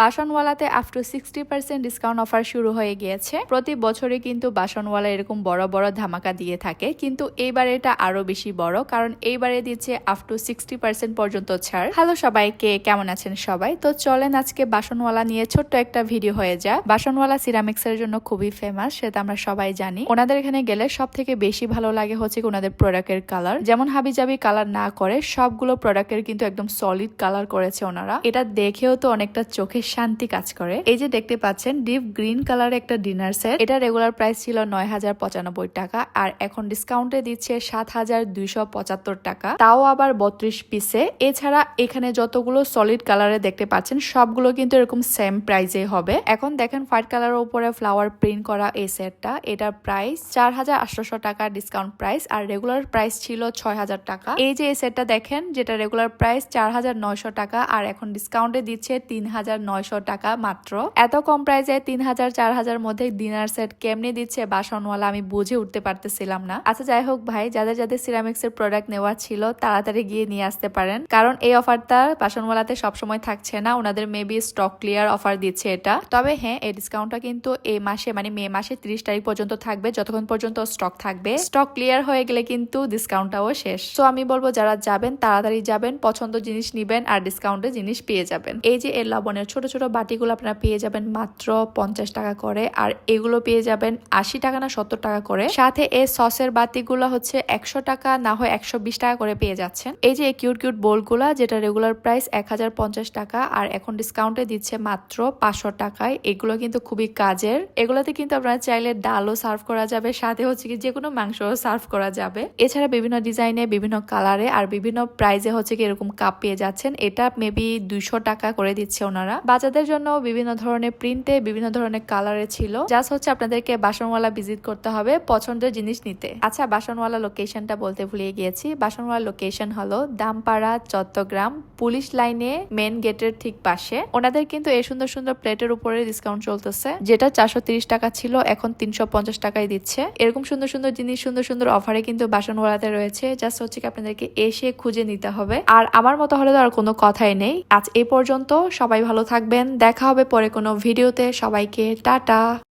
বাসনওয়ালাতে up to sixty percent discount offer শুরু হয়ে গিয়েছে। প্রতি বছরে কিন্তু বাসনওয়ালা এরকম বড় বড় ধামাকা দিয়ে থাকে। কিন্তু এইবার এটা আরও বেশি বড়, কারণ এইবারে দিচ্ছে আপ টু সিক্সটি পার্সেন্ট পর্যন্ত ছাড়। হ্যালো সবাইকে, কেমন আছেন সবাই? তো চলেন আজকে বাসনওয়ালা নিয়ে ছোট্ট একটা ভিডিও হয়ে যা বাসনওয়ালা সিরামিক্স এর জন্য খুবই ফেমাস সেটা আমরা সবাই জানি। ওনাদের এখানে গেলে সব থেকে বেশি ভালো লাগে হচ্ছে ওনাদের প্রোডাক্টের কালার যেমন হাবিজাবি কালার না করে, সবগুলো প্রোডাক্টের কিন্তু একদম সলিড কালার করেছে ওনারা। এটা দেখেও তো অনেকটা চোখের শান্তি কাজ করে। এই যে দেখতে পাচ্ছেন, ডিপ গ্রিন কালার একটা ডিনার সেট। এটা রেগুলার প্রাইস ছিল নয় হাজার পঁচানব্বই টাকা আর এখন ডিসকাউন্টে দিচ্ছে সাত হাজার দুইশো পঁচাত্তর টাকা। তাও আবার বত্রিশ পিসে। এছাড়া এখানে যতগুলো সলিড কালারে দেখতে পাচ্ছেন, সবগুলো কিন্তু এরকম সেম প্রাইজে হবে। এখন দেখেন হোয়াইট কালারের উপরে ফ্লাওয়ার প্রিন্ট করা এই সেটটা। এটার প্রাইস চার হাজার আটশোশো টাকা ডিসকাউন্ট প্রাইস আর রেগুলার প্রাইস ছিল ছয় হাজার টাকা। এই যে এই সেটটা দেখেন, যেটা রেগুলার প্রাইস চার হাজার নয়শো টাকা আর এখন ডিসকাউন্টে দিচ্ছে তিন হাজার নয়শো টাকা মাত্র। এত কম প্রাইসে তিন হাজার, চার হাজার মধ্যে ডিনার সেট কেমনে দিচ্ছে বাসনওয়ালা আমি বুঝে উঠতে পারতেছিলাম না। আচ্ছা যাই হোক ভাই, যাদের যাদের সিরামিক্স এর প্রোডাক্ট নেওয়া ছিল তাড়াতাড়ি গিয়ে নিয়ে আসতে পারেন। কারণ এই অফারটা বাসনওয়ালাতে সবসময় থাকছে না, ওনাদের মেবি স্টক ক্লিয়ার অফার দিচ্ছে এটা। তবে হ্যাঁ এই ডিসকাউন্টটা কিন্তু এই মাসে মানে মে মাসে ত্রিশ তারিখ পর্যন্ত থাকবে, যতক্ষণ পর্যন্ত স্টক থাকবে। স্টক ক্লিয়ার হয়ে গেলে কিন্তু ডিসকাউন্টটাও শেষ। তো আমি বলব যারা যাবেন, তাড়াতাড়ি যাবেন, পছন্দ জিনিস নিবেন, আর ডিসকাউন্টে জিনিস পেয়ে যাবেন। এই যে এর লবণের ছোট ছোট ছোট বাটিগুলো আপনারা পেয়ে যাবেন মাত্র পঞ্চাশ টাকা করে। আর এগুলো পেয়ে যাবেন আশি টাকা না সত্তর টাকা করে। সাথে এই সসের বাতিগুলো হচ্ছে একশো টাকা, না হয় একশো বিশ টাকা করে পেয়ে যাচ্ছেন। এই যে কিউট কিউট বোলগুলা, যেটা রেগুলার প্রাইস এক হাজার পঞ্চাশ টাকা, আর এখন ডিসকাউন্টে দিচ্ছে মাত্র পাঁচশো টাকায়। এগুলো কিন্তু খুবই কাজের। এগুলোতে কিন্তু আপনারা চাইলে ডালও সার্ভ করা যাবে, সাথে হচ্ছে কি যে কোনো মাংসও সার্ভ করা যাবে। এছাড়া বিভিন্ন ডিজাইনে, বিভিন্ন কালারে আর বিভিন্ন প্রাইজে হচ্ছে কি এরকম কাপ পেয়ে যাচ্ছেন। এটা মেবি দুইশো টাকা করে দিচ্ছে ওনারা। বাচ্চাদের জন্য বিভিন্ন ধরনের প্রিন্টে বিভিন্ন ধরনের কালারে ছিল। জাস্ট হচ্ছে আপনাদেরকে বাসনওয়ালা ভিজিট করতে হবে পছন্দের জিনিস নিতে। আচ্ছা বাসনওয়ালা লোকেশনটা বলতে ভুলে গিয়েছি। বাসনওয়ালা লোকেশন হলো দামপাড়া, চট্টগ্রাম, পুলিশ লাইনে মেন গেটের ঠিক পাশে। ওনাদের কিন্তু এই সুন্দর সুন্দর প্লেটের উপরে ডিসকাউন্ট চলতেছে। যেটা চারশো টাকা ছিল, এখন তিনশো পঞ্চাশ টাকায় দিচ্ছে। এরকম সুন্দর সুন্দর জিনিস, সুন্দর সুন্দর অফারে কিন্তু বাসনওয়ালাতে রয়েছে। জাস্ট হচ্ছে কি আপনাদেরকে এসে খুঁজে নিতে হবে। আর আমার মতো হলে তো আর কোনো কথাই নেই। আজ এই পর্যন্ত সবাই ভালো থাকবেন। দেখা হবে পরে কোনো ভিডিওতে। সবাইকে টাটা।